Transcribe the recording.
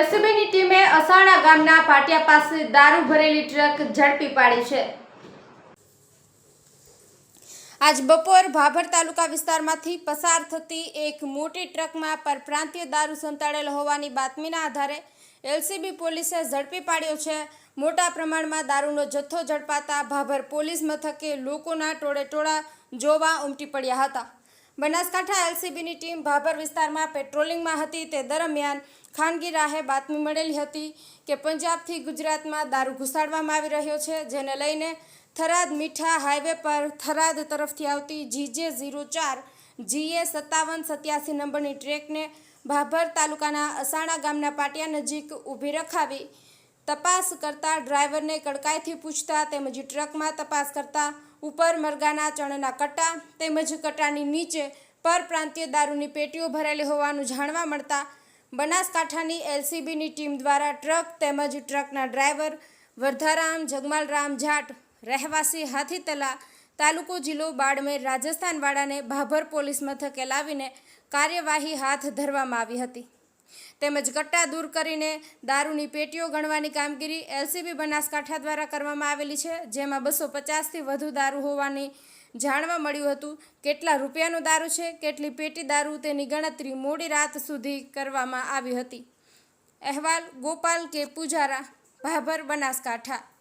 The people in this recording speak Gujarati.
એસીબીની ટીમે અસાણા ગામના પાટિયા પાસે દારૂ ભરેલી ટ્રક ઝડપી પાડી છે. આજ બપોર ભાભર તાલુકા વિસ્તારમાંથી પસાર થતી એક મોટી ટ્રકમાં પરપ્રાંતીય દારૂ સંતાડેલ હોવાની બાતમીના આધારે એલસીબી પોલીસે ઝડપી પાડ્યો છે. મોટા પ્રમાણમાં દારૂનો જથ્થો ઝડપાતા ભાભર પોલીસ મથકે લોકોના ટોળે ટોળા જોવા ઉમટી પડ્યા હતા. બનાસકાંઠા એલસીબીની ટીમ ભાભર વિસ્તારમાં પેટ્રોલિંગમાં હતી. તે દરમિયાન ખાનગી રાહે બાતમી મળેલી હતી કે પંજાબથી ગુજરાતમાં દારૂ ઘુસાડવામાં આવી રહ્યો છે, જેને લઈને થરાદ મીઠા હાઈવે પર થરાદ તરફથી આવતી જીજે ઝીરો ચાર જીએ સત્તાવન સત્યાસી નંબરની ટ્રેકને ભાભર તાલુકાના અસાણા ગામના પાટિયા નજીક ઊભી રખાવી તપાસ કરતા ડ્રાઈવરને કડકાઈથી પૂછતા તેમજ ટ્રકમાં તપાસ કરતા ઉપર મરગાના ચણના કટ્ટા તેમજ કટ્ટાની નીચે પરપ્રાંતીય દારૂની પેટીઓ ભરેલી હોવાનું જાણવા મળતા બનાસકાંઠાની એલસીબીની ટીમ દ્વારા ટ્રક તેમજ ટ્રકના ડ્રાઈવર વર્ધારામ, જગમાલરામ જાટ, રહેવાસી હાથીતલા, તાલુકો જિલ્લો બાડમેર, રાજસ્થાનવાળાને ભાભર પોલીસ મથકે લાવીને કાર્યવાહી હાથ ધરવામાં આવી હતી. તેમજ કટ્ટા દૂર કરીને દારૂની પેટીઓ ગણવાની કામગીરી એલસીબી બનાસકાંઠા દ્વારા કરવામાં આવેલી છે, જેમાં બસો પચાસથી વધુ દારૂ હોવાની જાણવા મળ્યું હતું. કેટલા રૂપિયાનો દારૂ છે, કેટલી પેટી દારૂ, તેની ગણતરી મોડી રાત સુધી કરવામાં આવી હતી. અહેવાલ, ગોપાલ કે પૂજારા, ભાભર, બનાસકાંઠા.